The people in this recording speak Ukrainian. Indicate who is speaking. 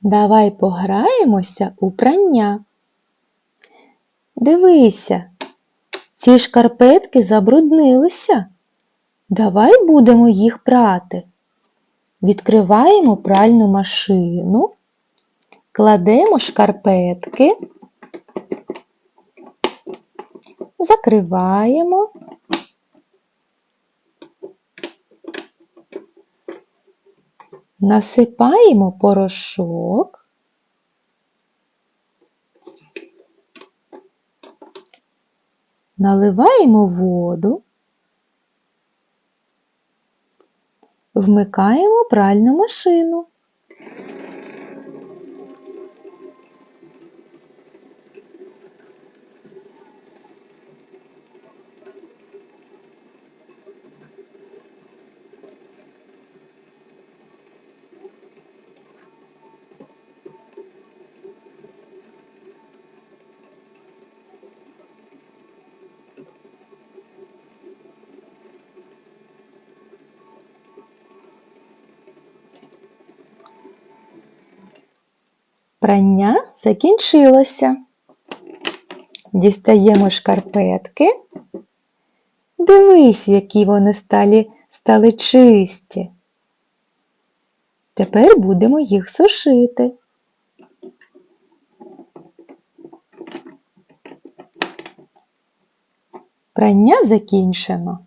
Speaker 1: Давай пограємося у прання. Дивися, ці шкарпетки забруднилися. Давай будемо їх прати. Відкриваємо пральну машину, кладемо шкарпетки, закриваємо. Насипаємо порошок. Наливаємо воду. Вмикаємо пральну машину. Прання закінчилося. Дістаємо шкарпетки. Дивись, які вони стали, стали чисті. Тепер будемо їх сушити. Прання закінчено.